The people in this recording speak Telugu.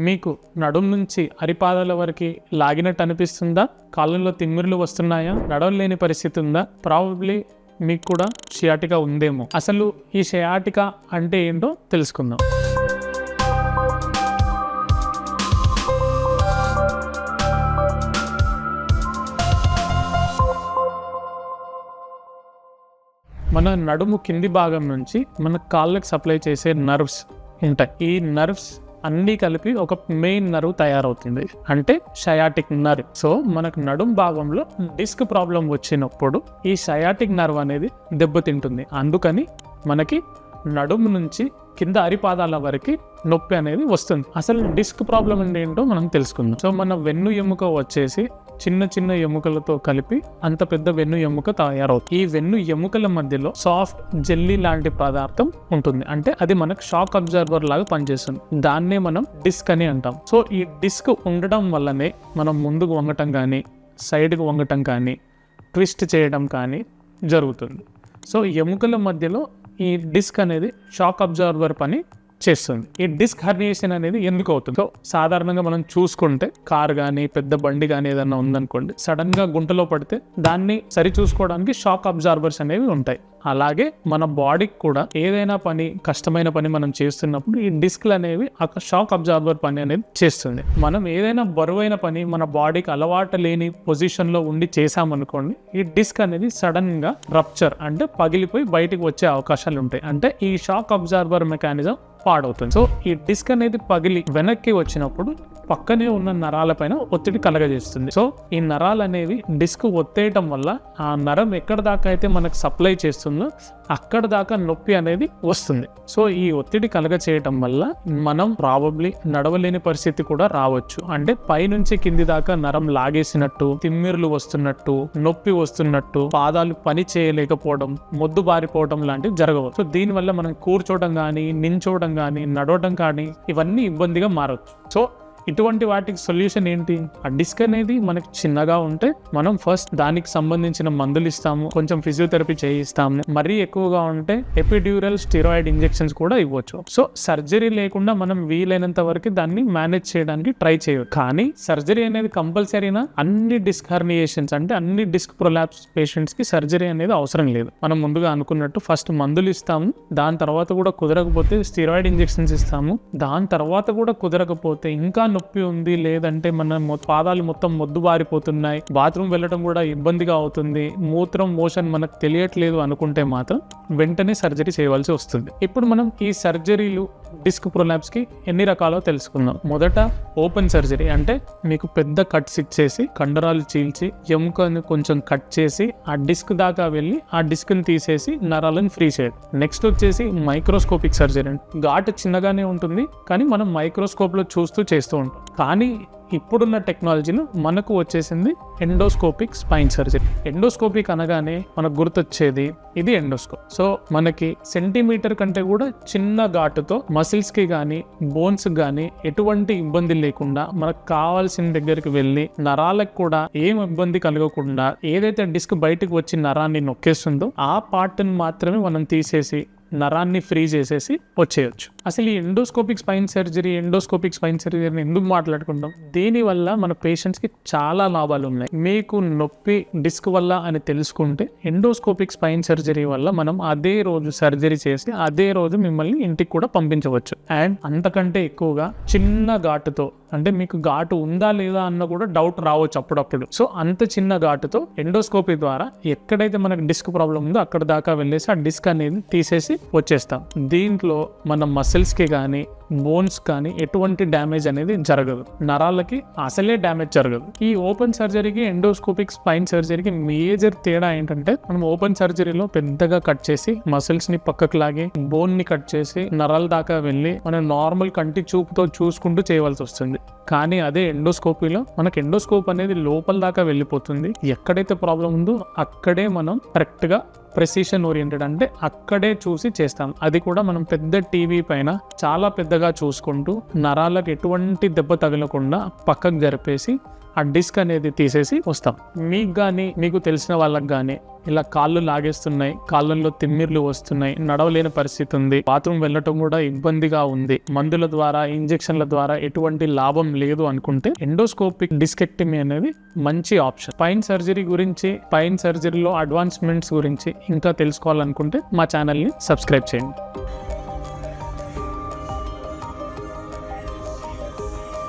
మీకు నడుం నుంచి అరిపాదాల వరకు లాగినట్టు అనిపిస్తుందా? కాళ్ళల్లో తిమ్మిర్లు వస్తున్నాయా? నడవలేని పరిస్థితి ఉందా? ప్రాబబ్లీ మీకు కూడా షియాటికా ఉందేమో. అసలు ఈ షియాటికా అంటే ఏంటో తెలుసుకుందాం. మన నడుము కింది భాగం నుంచి మన కాళ్ళకి సప్లై చేసే నర్వ్స్ ఉంటాయి. ఈ నర్వ్స్ అన్నీ కలిపి ఒక మెయిన్ నర్వ్ తయారవుతుంది. అంటే షయాటిక్ నర్వ్ సో మనకు నడుం భాగంలో డిస్క్ ప్రాబ్లం వచ్చినప్పుడు ఈ షయాటిక్ నర్వ్ అనేది దెబ్బతింటుంది. అందుకని మనకి నడుము నుంచి కింద అరిపాదాల వరకు నొప్పి అనేది వస్తుంది. అసలు డిస్క్ ప్రాబ్లం అంటే ఏంటో మనం తెలుసుకుందాం. సో మన వెన్ను ఎముక వచ్చేసి చిన్న చిన్న ఎముకలతో కలిపి అంత పెద్ద వెన్ను ఎముక తయారవుతుంది. ఈ వెన్ను ఎముకల మధ్యలో సాఫ్ట్ జెల్లీ లాంటి పదార్థం ఉంటుంది. అంటే అది మనకు షాక్ అబ్జర్వర్ లాగా పనిచేస్తుంది. దాన్నే మనం డిస్క్ అని అంటాం. సో ఈ డిస్క్ ఉండడం వల్లనే మనం ముందుకు వంగటం కానీ సైడ్కి వంగటం కానీ ట్విస్ట్ చేయడం కానీ జరుగుతుంది. సో ఎముకల మధ్యలో ఈ డిస్క్ అనేది షాక్ అబ్జర్వర్ పని చేస్తుంది. ఈ డిస్క్ హర్నియేషన్ అనేది ఎందుకు అవుతుంది? సో సాధారణంగా మనం చూసుకుంటే కార్ కానీ పెద్ద బండి కానీ ఏదైనా ఉందనుకోండి సడన్గా గుంటలో పడితే దాన్ని సరి చూసుకోవడానికి షాక్ అబ్జార్బర్స్ అనేవి ఉంటాయి. అలాగే మన బాడీకి కూడా ఏదైనా పని కష్టమైన పని మనం చేస్తున్నప్పుడు ఈ డిస్క్లు అనేవి ఆ షాక్ అబ్జార్బర్ పని అనేది చేస్తుంది. మనం ఏదైనా బరువైన పని మన బాడీకి అలవాటు లేని పొజిషన్లో ఉండి చేసామనుకోండి ఈ డిస్క్ అనేది సడన్గా రప్చర్ అంటే పగిలిపోయి బయటికి వచ్చే అవకాశాలు ఉంటాయి. అంటే ఈ షాక్ అబ్జార్బర్ మెకానిజం పాడవుతుంది. సో ఈ డిస్క్ అనేది పగిలి వెనక్కి వచ్చినప్పుడు పక్కనే ఉన్న నరాలపైన ఒత్తిడి కలగజేస్తుంది. సో ఈ నరాలు అనేవి డిస్క్ ఒత్తేయటం వల్ల ఆ నరం ఎక్కడ దాకా అయితే మనకు సప్లై చేస్తుందో అక్కడ దాకా నొప్పి అనేది వస్తుంది. సో ఈ ఒత్తిడి కలగ చేయటం వల్ల మనం ప్రాబబ్లీ నడవలేని పరిస్థితి కూడా రావచ్చు. అంటే పైనుంచి కింది దాకా నరం లాగేసినట్టు తిమ్మిర్లు వస్తున్నట్టు నొప్పి వస్తున్నట్టు పాదాలు పని చేయలేకపోవడం మొద్దు బారిపోవడం లాంటివి జరగవచ్చు సో దీనివల్ల మనం కూర్చోవడం కానీ నించోవడం కానీ నడవడం కానీ ఇవన్నీ ఇబ్బందిగా మారవచ్చు సో ఇటువంటి వాటికి సొల్యూషన్ ఏంటి? ఆ డిస్క్ అనేది మనకి చిన్నగా ఉంటే మనం ఫస్ట్ దానికి సంబంధించిన మందులు ఇస్తాము కొంచెం ఫిజియోథెరపీ చేయిస్తాము. మరీ ఎక్కువగా ఉంటే ఎపిడ్యూరల్ స్టిరాయిడ్ ఇంజెక్షన్స్ కూడా ఇవ్వచ్చు. సో సర్జరీ లేకుండా మనం వీలైనంత వరకు దాన్ని మేనేజ్ చేయడానికి ట్రై చేయవచ్చు కానీ సర్జరీ అనేది కంపల్సరీనా అన్ని డిస్క్ హర్నియేషన్స్ అంటే అన్ని డిస్క్ ప్రొలాప్స్ పేషెంట్స్కి సర్జరీ అనేది అవసరం లేదు. మనం ముందుగా అనుకున్నట్టు ఫస్ట్ మందులు ఇస్తాము దాని తర్వాత కూడా కుదరకపోతే స్టిరాయిడ్ ఇంజెక్షన్స్ ఇస్తాము దాని తర్వాత కూడా కుదరకపోతే ఇంకా నొప్పి ఉంది లేదంటే మన పాదాలు మొత్తం మొద్దు బారిపోతున్నాయి బాత్రూమ్ వెళ్ళడం కూడా ఇబ్బందిగా అవుతుంది మూత్రం మోషన్ మనకు తెలియట్లేదు అనుకుంటే మాత్రం వెంటనే సర్జరీ చేయవలసి వస్తుంది. ఇప్పుడు మనం ఈ సర్జరీలు డిస్క్ ప్రొలాప్స్కి ఎన్ని రకాలో తెలుసుకుందాం. మొదట ఓపెన్ సర్జరీ అంటే మీకు పెద్ద కట్స్ ఇచ్చేసి కండరాలు చీల్చి ఎముకని కొంచెం కట్ చేసి ఆ డిస్క్ దాకా వెళ్ళి ఆ డిస్క్ని తీసేసి నరాలను ఫ్రీ చేయడం నెక్స్ట్ వచ్చేసి మైక్రోస్కోపిక్ సర్జరీ. ఘాటు చిన్నగానే ఉంటుంది కానీ మనం మైక్రోస్కోప్లో చూస్తూ చేస్తూ ఉంటాం కానీ ఇప్పుడున్న టెక్నాలజీలో మనకు వచ్చేసింది ఎండోస్కోపిక్ స్పైన్ సర్జరీ. ఎండోస్కోపిక్ అనగానే మనకు గుర్తొచ్చేది ఇది ఎండోస్కోప్. సో మనకి సెంటీమీటర్ కంటే కూడా చిన్న ఘాటుతో మసిల్స్కి కానీ బోన్స్ కానీ ఎటువంటి ఇబ్బంది లేకుండా మనకు కావాల్సిన దగ్గరికి వెళ్ళి నరాలకు కూడా ఏం ఇబ్బంది కలగకుండా ఏదైతే డిస్క్ బయటకు వచ్చి నరాన్ని నొక్కేస్తుందో ఆ పార్ట్ని మాత్రమే మనం తీసేసి నరాన్ని ఫ్రీ చేసేసి వచ్చేయచ్చు. అసలు ఈ endoscopic spine surgery endoscopic spine సర్జరీని ఎందుకు మాట్లాడుకుంటాం? దీనివల్ల మన పేషెంట్స్కి చాలా లాభాలు ఉన్నాయి? మీకు నొప్పి డిస్క్ వల్ల అని తెలుసుకుంటే ఎండోస్కోపిక్ స్పైన్ సర్జరీ వల్ల మనం అదే రోజు సర్జరీ చేసి అదే రోజు మిమ్మల్ని ఇంటికి కూడా పంపించవచ్చు. అండ్ అంతకంటే ఎక్కువగా చిన్న ఘాటుతో అంటే మీకు ఘాటు ఉందా లేదా అన్న కూడా డౌట్ రావచ్చు అప్పుడప్పుడు. సో అంత చిన్న ఘాటుతో ఎండోస్కోపీ ద్వారా ఎక్కడైతే మనకు డిస్క్ ప్రాబ్లం ఉందో అక్కడ దాకా వెళ్ళేసి ఆ డిస్క్ అనేది తీసేసి వచ్చేస్తాం. దీంట్లో మన మస్ కి కానీ బోన్స్ కానీ ఎటువంటి డ్యామేజ్ అనేది జరగదు. నరాలకి అసలే డ్యామేజ్ జరగదు. ఈ ఓపెన్ సర్జరీకి ఎండోస్కోపిక్ స్పైన్ సర్జరీకి మేజర్ తేడా ఏంటంటే మనం ఓపెన్ సర్జరీలో పెద్దగా కట్ చేసి మసిల్స్ని పక్కకు లాగి బోన్ని కట్ చేసి నరాల దాకా వెళ్ళి మనం నార్మల్ కంటి చూపుతో చూసుకుంటూ చేయవలసి వస్తుంది. కానీ అదే ఎండోస్కోపీలో మనకి ఎండోస్కోప్ అనేది లోపల దాకా వెళ్ళిపోతుంది. ఎక్కడైతే ప్రాబ్లం ఉందో అక్కడే మనం కరెక్ట్గా ప్రెసిషన్ ఓరియంటెడ్ అంటే అక్కడే చూసి చేస్తాం. అది కూడా మనం పెద్ద టీవీ పైన చాలా పెద్ద పెద్దగా చూసుకుంటూ నరాలకు ఎటువంటి దెబ్బ తగలకుండా పక్కకు జరిపేసి ఆ డిస్క్ అనేది తీసేసి వస్తాం. మీకు కానీ మీకు తెలిసిన వాళ్ళకి కానీ ఇలా కాళ్ళు లాగేస్తున్నాయి కాళ్ళల్లో తిమ్మిర్లు వస్తున్నాయి నడవలేని పరిస్థితి ఉంది. బాత్రూమ్ వెళ్ళటం కూడా ఇబ్బందిగా ఉంది. మందుల ద్వారా ఇంజెక్షన్ల ద్వారా ఎటువంటి లాభం లేదు అనుకుంటే ఎండోస్కోపిక్ డిస్కెక్టమీ అనేది మంచి ఆప్షన్. పైన్ సర్జరీ గురించి పైన్ సర్జరీలో అడ్వాన్స్మెంట్స్ గురించి ఇంకా తెలుసుకోవాలనుకుంటే మా ఛానల్ని సబ్స్క్రైబ్ చేయండి.